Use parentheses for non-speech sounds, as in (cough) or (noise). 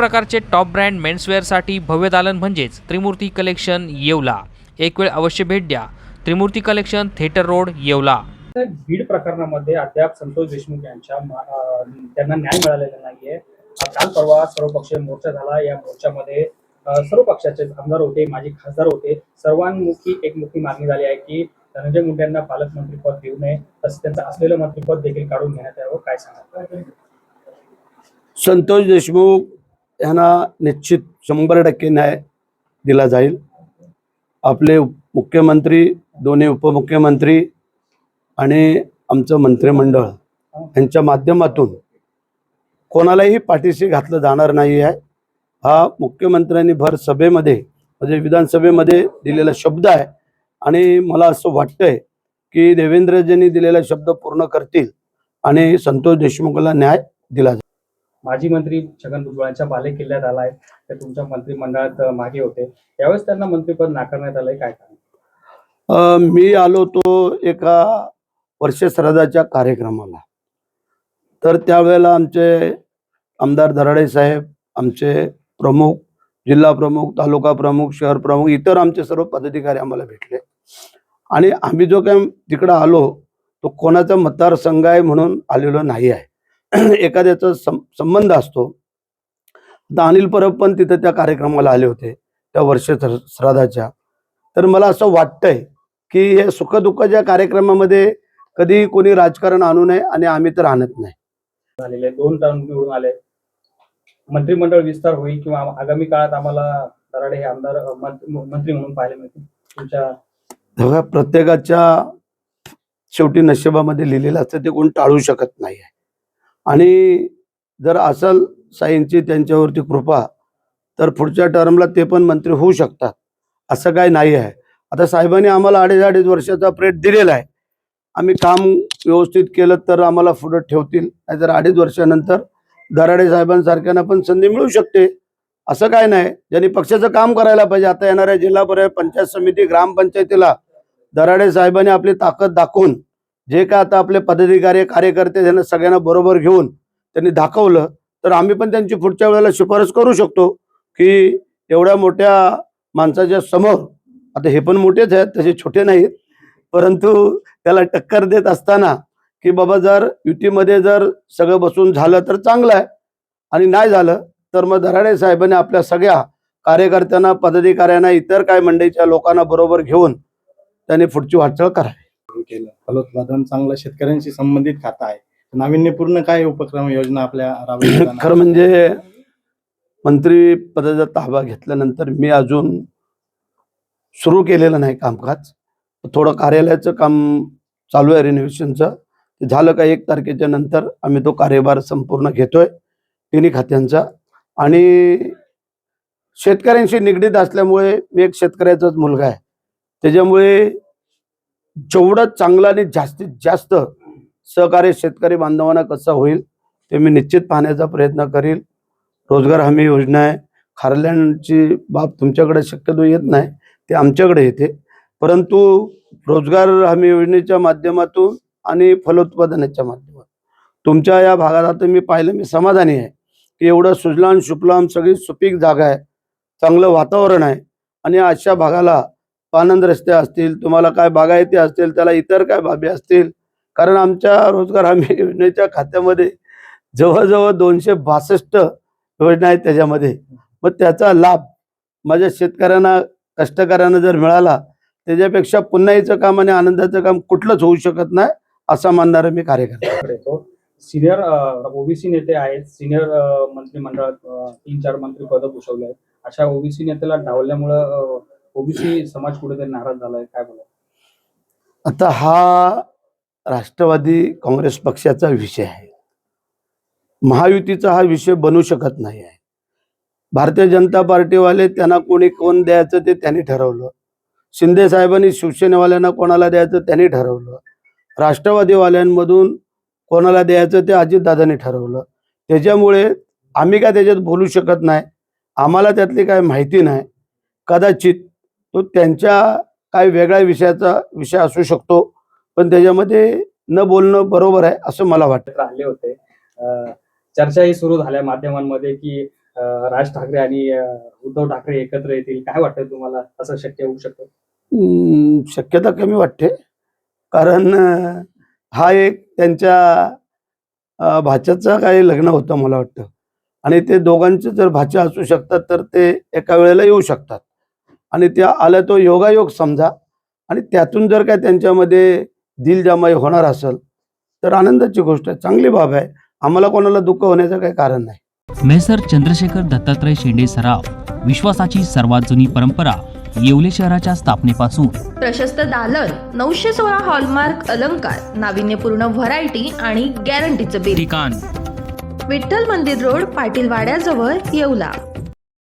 प्रकारचे top brand मेन्सवेअरसाठी भव्य दालन म्हणजेच त्रिमूर्ती कलेक्शन येवला. एक वेळ अवश्य भेट द्या. Trimurti collection theatre road Yeola. तर बीड प्रकरणामध्ये अद्याप संतोष देशमुख यांच्या त्यांना न्याय मिळालेला नाहीये. काल परवा सर्वपक्षीय मोर्चा झाला. या मोर्चामध्ये सर्व पक्षाचे आमदार होते माजी खासदार होते. सर्वांमुखी एकमुखी मागणी झाली आहे की धनंजय मुंडे यांना पालकमंत्रीपद देऊ नये. तसंच त्यांचं असलेलं मंत्रिपद देखील काढून घेण्यात यावं. काय सांगा संतोष देशमुख ह्यांना निश्चित शंभर टक्के न्याय दिला जाईल. आपले मुख्यमंत्री दोन्ही उपमुख्यमंत्री आणि आमचं मंत्रिमंडळ यांच्या माध्यमातून कोणालाही पाठीशी घातलं जाणार नाही आहे. हा मुख्यमंत्र्यांनी भर सभेमध्ये म्हणजे विधानसभेमध्ये दिलेला शब्द आहे. आणि मला असं वाटतंय की देवेंद्रजींनी दिलेला शब्द पूर्ण करतील आणि संतोष देशमुखला न्याय दिला जाईल. माजी मंत्री छगन भुजबळांच्या बाले किल्ल्यात आलाय. ते तुमच्या मंत्रिमंडळात मागे होते. त्यावेळेस त्यांना मंत्रिपद नाकारण्यात आलंय काय कारण? मी आलो तो एका वर्षश्राद्धाच्या कार्यक्रमाला. तर त्यावेळेला आमचे आमदार धराडे साहेब आमचे प्रमुख जिल्हा प्रमुख तालुका प्रमुख शहर प्रमुख इतर आमचे सर्व पदाधिकारी आम्हाला भेटले. आणि आम्ही जो काय तिकडं आलो तो कोणाचा मतदारसंघ आहे म्हणून आलेलो नाही आहे. (clears throat) एखाद्याचा सं संबंध असतो. अनिल परब पण तिथं त्या कार्यक्रमाला आले होते त्या वर्ष श्राद्धाच्या. तर मला असं वाटतंय की हे सुखदुःखाच्या कार्यक्रमामध्ये कधी कोणी राजकारण आणू नये आणि आम्ही तर आणत नाही. झालेले दोन टर्म निवडून आले. मंत्रिमंडळ विस्तार होईल किंवा आगामी काळात आम्हाला दराडे हे आमदार मंत्री म्हणून पाहायला मिळतील. तुमच्या प्रत्येकाच्या शेवटी नशिबामध्ये लिहिलेलं असतं ते कोण टाळू शकत नाही आहे आणि जर असल साईंची त्यांच्यावरती कृपा तर पुढच्या टर्मला ते पण मंत्री होऊ शकतात. असं काय नाही आहे. आता साहेबांनी आम्हाला अडीच अडीच वर्षाचा प्रेट दिलेला आहे. आम्ही काम व्यवस्थित केलं तर आम्हाला पुढं ठेवतील. नाहीतर अडीच वर्षानंतर दराडे साहेबांसारख्यांना पण संधी मिळू शकते. असं काय नाही. ज्यांनी पक्षाचं काम करायला पाहिजे. आता येणाऱ्या जिल्हा परिषद पंचायत समिती ग्रामपंचायतीला दराडे साहेबांनी आपली ताकद दाखवून जे काय आता आपले पदाधिकारी कार्यकर्ते त्यांना सगळ्यांना बरोबर घेऊन त्यांनी दाखवलं तर आम्ही पण त्यांची पुढच्या वेळेला शिफारस करू शकतो की एवढ्या मोठ्या माणसाच्या समोर आता हे पण मोठेच आहेत तसे छोटे नाहीत परंतु त्याला टक्कर देत असताना की बाबा जर युतीमध्ये जर सगळं बसून झालं तर चांगलं आहे आणि नाही झालं तर मग दराडे साहेबांनी आपल्या सगळ्या कार्यकर्त्यांना पदाधिकाऱ्यांना इतर काय मंडळीच्या लोकांना बरोबर घेऊन त्यांनी पुढची वाटचाल करावी. केलं. फलोत्पादन चांगलं शेतकऱ्यांशी संबंधित खातं आहे. नाविन्यपूर्ण काय उपक्रम योजना आपल्या राबवल्या खरं म्हणजे मंत्री पदाचा ताबा घेतल्यानंतर मी अजून सुरू केलेलं नाही कामकाज. थोडं कार्यालयाचं काम चालू आहे रिनोव्हेशनचं झालं का एक तारखेच्या नंतर आम्ही तो कार्यभार संपूर्ण घेतोय तिन्ही खात्यांचा. आणि शेतकऱ्यांशी निगडीत असल्यामुळे मी एक शेतकऱ्याचाच मुलगा आहे. त्याच्यामुळे जेवढं चांगलं आणि जास्तीत जास्त सहकार्य शेतकरी बांधवांना कसं होईल ते मी निश्चित पाहण्याचा प्रयत्न करील. रोजगार हमी योजना आहे. खारल्यांची बाब तुमच्याकडे शक्यतो येत नाही ते आमच्याकडे येते. परंतु रोजगार हमी योजनेच्या माध्यमातून आणि फलोत्पादनाच्या माध्यमातून. तुमच्या या भागात आता मी पाहिलं मी समाधानी आहे की एवढं सुजलाम शुपलाम सगळी सुपीक जागा आहे. चांगलं वातावरण आहे. आणि अशा भागाला पानंद रस्ते असतील तुम्हाला काय बागायती असतील त्याला इतर काय बाबी असतील? कारण आमच्या रोजगार हमी योजनेच्या खात्यामध्ये जवळजवळ दोनशे बासष्ट योजना आहेत त्याच्यामध्ये. मग त्याचा लाभ माझ्या शेतकऱ्यांना कष्टकऱ्यांना जर मिळाला त्याच्यापेक्षा पुन्हाईचं काम आणि आनंदाचं काम कुठलंच होऊ शकत नाही असा मानणारा मी कार्यकर्ता सिनियर ओबीसी नेते आहेत सिनियर मंत्रिमंडळात तीन चार मंत्री पद भूषवले आहेत. अशा ओबीसी नेत्याला डावल्यामुळं ओबीसी समाज कुठेतरी नाराज झालाय काय बोला आता हा राष्ट्रवादी काँग्रेस पक्षाचा विषय आहे. महायुतीचा हा विषय बनू शकत नाही आहे. भारतीय जनता पार्टीवाले त्यांना कोणी कोण द्यायचं ते त्यांनी ठरवलं. शिंदे साहेबांनी शिवसेनेवाल्यांना कोणाला द्यायचं त्यांनी ठरवलं. राष्ट्रवादीवाल्यांमधून कोणाला द्यायचं ते अजितदादांनी ठरवलं. त्याच्यामुळे आम्ही काय त्याच्यात बोलू शकत नाही. आम्हाला त्यातली काय माहिती नाही. कदाचित तो त्यांच्या काय वेगळ्या विषयाचा विषय असू शकतो पण त्याच्यामध्ये न बोलणं बरोबर आहे असं मला वाटतं. राहिले होते. चर्चाही सुरू झाल्या माध्यमांमध्ये की राज ठाकरे आणि उद्धव ठाकरे एकत्र येतील. काय वाटतं तुम्हाला? असं शक्य होऊ शकतं? शक्यता कमी वाटते. कारण हा एक त्यांच्या भाच्याचं काही लग्न होतं मला वाटतं. आणि ते दोघांचे जर भाच्या असू शकतात तर ते एका वेळेला येऊ शकतात. आणि त्या आल्या तो योगायोग समजा. आणि त्यातून जर काय त्यांच्यामध्ये दिलजमाई होणार असेल तर आनंदाची गोष्ट आहे. चांगली बाब आहे. आम्हाला कोणाला दुःख होण्याचं काही कारण नाही. मेसर चंद्रशेखर दत्तात्रय शेंडे सराफ विश्वासाची सर्वात जुनी परंपरा येवले शहराच्या स्थापनेपासून. प्रशस्त दालन नऊशे सोळा हॉलमार्क अलंकार नाविन्यपूर्ण व्हरायटी आणि गॅरंटीचं बिल ठिकाण. विठ्ठल मंदिर रोड पाटील वाड्याजवळ येवला.